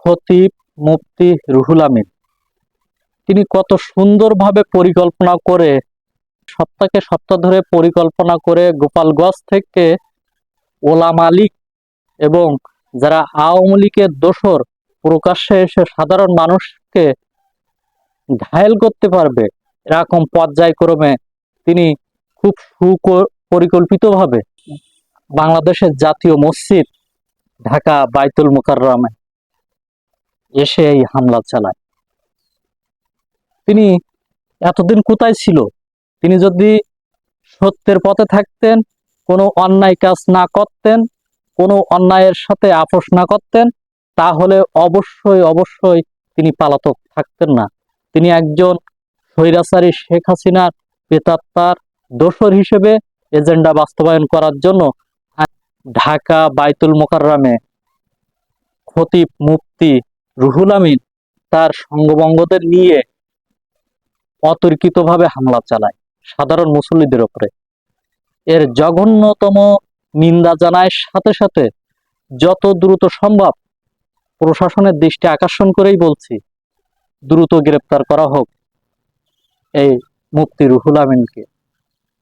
খতিব মুফতি রুহুল আমিন। তিনি কত সুন্দরভাবে পরিকল্পনা করে সপ্তাহকে সপ্তাহ ধরে পরিকল্পনা করে গোপালগঞ্জ থেকে ওলামা লীগ এবং যারা আওয়ামী লীগের দোসর প্রকাশ্যে এসে সাধারণ মানুষকে ঘায়েল করতে পারবে এরকম পর্যায়ক্রমে তিনি খুব সুপরিকল্পিতভাবে বাংলাদেশের জাতীয় মসজিদ ঢাকা বাইতুল মোকাররমে এসে এই হামলা চালায়। তিনি এতদিন কোথায় ছিল? তিনি যদি সত্যের পথে থাকতেন, কোনো অন্যায় কাজ না করতেন, কোনো অন্যায়ের সাথে আপোষ না করতেন, তাহলে অবশ্যই অবশ্যই তিনি পালাতক থাকতেন না। তিনি একজন স্বৈরাচারী শেখ হাসিনার পেতাত্তার দোসর হিসেবে এজেন্ডা বাস্তবায়ন করার জন্য ঢাকা বাইতুল মোকাররমে খতিব মুফতি রুহুল আমিন তার সঙ্গবঙ্গদের নিয়ে অতর্কিতভাবে হামলা চালায় সাধারণ মুসল্লিদের উপরে এর জঘন্যতম নিন্দা জানায় সাথে সাথে যত দ্রুত সম্ভব প্রশাসনের দৃষ্টি আকর্ষণ করেই বলছি, দ্রুত গ্রেপ্তার করা হোক এই মুফতি রুহুল আমিনকে।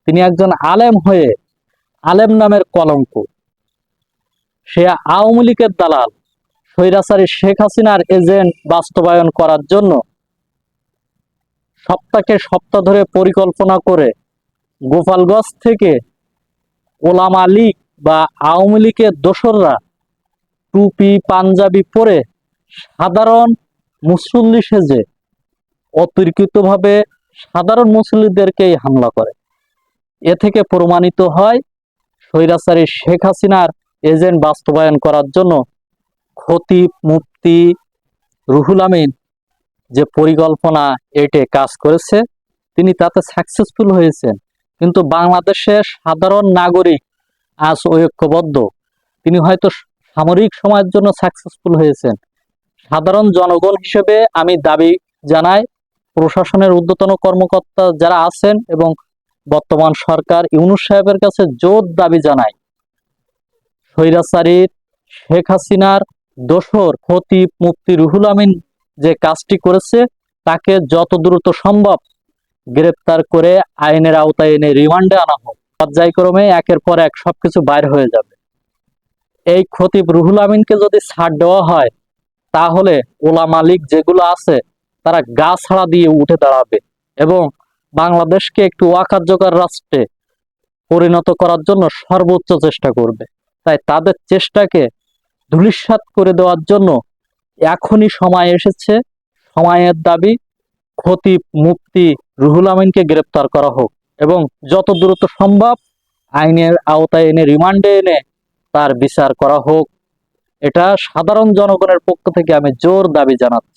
তিনি একজন আলেম হয়ে আলেম নামের কলঙ্ক। সে আওয়ামী লীগের দালাল। স্বৈরাচারী শেখ হাসিনার এজেন্ট বাস্তবায়ন করার জন্য সপ্তাহকে সপ্তাহ ধরে পরিকল্পনা করে গোপালগঞ্জ থেকে ওলামা লীগ বা আওয়ামী লীগের দোসররা টুপি, পাঞ্জাবি পরে সাধারণ মুসল্লি সেজে অতর্কিতভাবে সাধারণ মুসল্লিদেরকেই হামলা করে। এ থেকে প্রমাণিত হয়, স্বৈরাচারী শেখ হাসিনার এজেন্ট বাস্তবায়ন করার জন্য খতিব মুফতি রুহুল আমিন যে পরিকল্পনা এটে কাজ করেছে, তিনি তাতে সাকসেসফুল হয়েছেন। কিন্তু বাংলাদেশের সাধারণ নাগরিক আজ ঐক্যবদ্ধ। তিনি হয়তো সামরিক সময়ের জন্য সাকসেসফুল হয়েছেন। সাধারণ জনগণ হিসেবে আমি দাবি জানাই, প্রশাসনের ঊর্ধ্বতন কর্মকর্তা যারা আছেন এবং বর্তমান সরকার ইউনুস সাহেবের কাছে জোর দাবি জানাই। স্বৈরাচারীর শেখ হাসিনার দোসর খতিব মুফতি রুহুল আমিন যে কাজটি করেছে, তাকে যত দ্রুত সম্ভব গ্রেপ্তার করে আইনের আওতায় এনে রিমান্ডে আনা হোক। পর্যায়ক্রমে একের পর এক সবকিছু বাইর হয়ে যাবে। এই খতিব রুহুল আমিনকে যদি ছাড় দেওয়া হয়, তাহলে ওলা মালিক যেগুলো আছে, তারা গা ছাড়া দিয়ে উঠে দাঁড়াবে এবং বাংলাদেশকে একটু অকার্যকর রাষ্ট্রে পরিণত করার জন্য সর্বোচ্চ চেষ্টা করবে। তাই তাদের চেষ্টাকে ধূলিসাৎ করে দেওয়ার জন্য এখনই সময় এসেছে। সময়ের দাবি খতিব মুক্তি রুহুল আমিনকে গ্রেপ্তার করা হোক এবং যত দ্রুত সম্ভব আইনের আওতায় এনে রিমান্ডে এনে তার বিচার করা হোক। এটা সাধারণ জনগণের পক্ষ থেকে আমি জোর দাবি জানাচ্ছি।